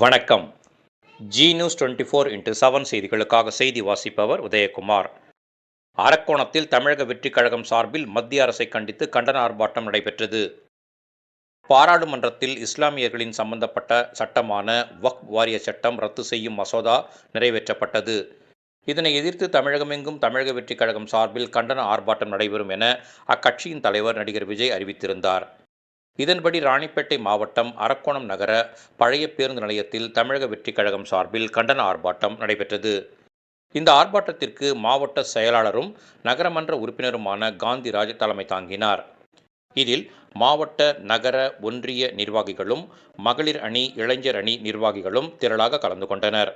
வணக்கம். Zee news twenty four into seven செய்திகளுக்காக செய்தி வாசிப்பவர் உதயகுமார். அரக்கோணத்தில் தமிழக வெற்றிக் கழகம் சார்பில் மத்திய அரசை கண்டித்து கண்டன ஆர்ப்பாட்டம் நடைபெற்றது. பாராளுமன்றத்தில் இஸ்லாமியர்களின் சம்பந்தப்பட்ட சட்டமான வக் வாரிய சட்டம் ரத்து செய்யும் மசோதா நிறைவேற்றப்பட்டது. இதனை எதிர்த்து தமிழகமெங்கும் தமிழக வெற்றிக் கழகம் சார்பில் கண்டன ஆர்ப்பாட்டம் நடைபெறும் என அக்கட்சியின் தலைவர் நடிகர் விஜய் அறிவித்திருந்தார். இதன்படி ராணிப்பேட்டை மாவட்டம் அரக்கோணம் நகர பழைய பேருந்து நிலையத்தில் தமிழக வெற்றிக் கழகம் சார்பில் கண்டன ஆர்ப்பாட்டம் நடைபெற்றது. இந்த ஆர்ப்பாட்டத்திற்கு மாவட்ட செயலாளரும் நகரமன்ற உறுப்பினருமான காந்திராஜ் தலைமை தாங்கினார். இதில் மாவட்ட நகர ஒன்றிய நிர்வாகிகளும் மகளிர் அணி இளைஞர் அணி நிர்வாகிகளும் திரளாக கலந்து கொண்டனர்.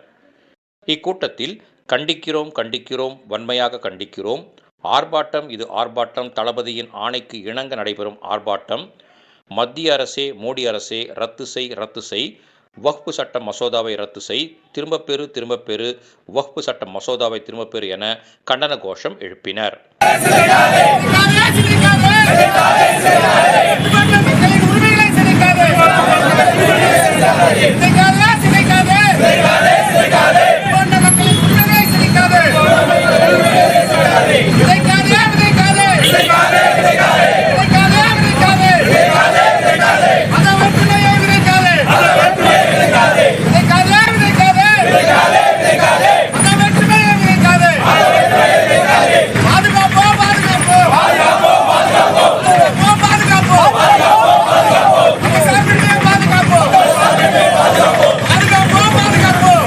இக்கூட்டத்தில் கண்டிக்கிறோம் கண்டிக்கிறோம் வன்மையாக கண்டிக்கிறோம் ஆர்ப்பாட்டம் இது ஆர்ப்பாட்டம் தளபதியின் ஆணைக்கு இணங்க நடைபெறும் ஆர்ப்பாட்டம் மத்திய அரசே மோடி அரசே ரத்து செய் ரத்து செய் வக்ஃபு சட்ட மசோதாவை ரத்து செய் திரும்பப் பெறு திரும்பப் பெறு வக்ஃபு சட்ட மசோதாவை திரும்பப் பெறு என கண்டன கோஷம் எழுப்பினர் மக்களின் உரிமைகளை சிதைக்காதே சிதைக்காதே சிதைக்காதே போன்ற மக்களின் உரிமைகளை சிதைக்காதே சிதைக்காதே சிதைக்காதே சிதைக்காதே சிதைக்காதே மத ஒற்றுமையை விதைக்காதே சிதைக்காதே விதைக்காதே மத ஒற்றுமையை விதைக்காதே பாதுகாப்போம் பாதுகாப்போம் பாதுகாப்போம் பாதுகாப்போம் நம்ம சாப்பிடுறதை பாதுகாப்போம் பாதுகாப்போம் பாதுகாப்போம்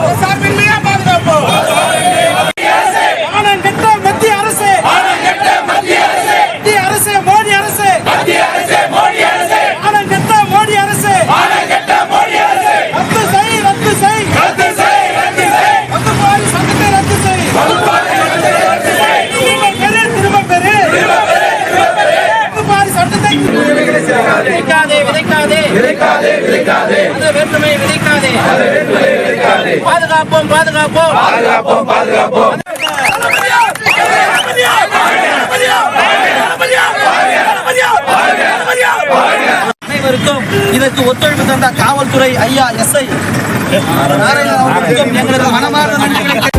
நம்ம சாப்பிடுறதையே பாதுகாப்போம் ஆனந்த் கெட்ட மத்திய அரசு மத்திய அரசு மோடி அரசு ஆனந்த் கெட்ட மோடி அரசு ரத்து செய் ரத்து செய் ரத்து பாரி சட்டத்தை ரத்து செய் திரும்ப பெரு திரும்ப பெரு ரத்து விதைக்காதே விதைக்காதே. விதைக்காதே விதைக்காதே. அந்த வேற்றுமை விதைக்காதே. பாதுகாப்போம் பாதுகாப்போம். பாதுகாப்போம் பாதுகாப்போம். அனைவருக்கும் இதற்கு ஒத்துழைப்பு தந்த காவல்துறை ஐயா எஸ்ஐ நாராயணன் அவர்களுக்கும் எங்களது மனமார்ந்த நன்றிகளை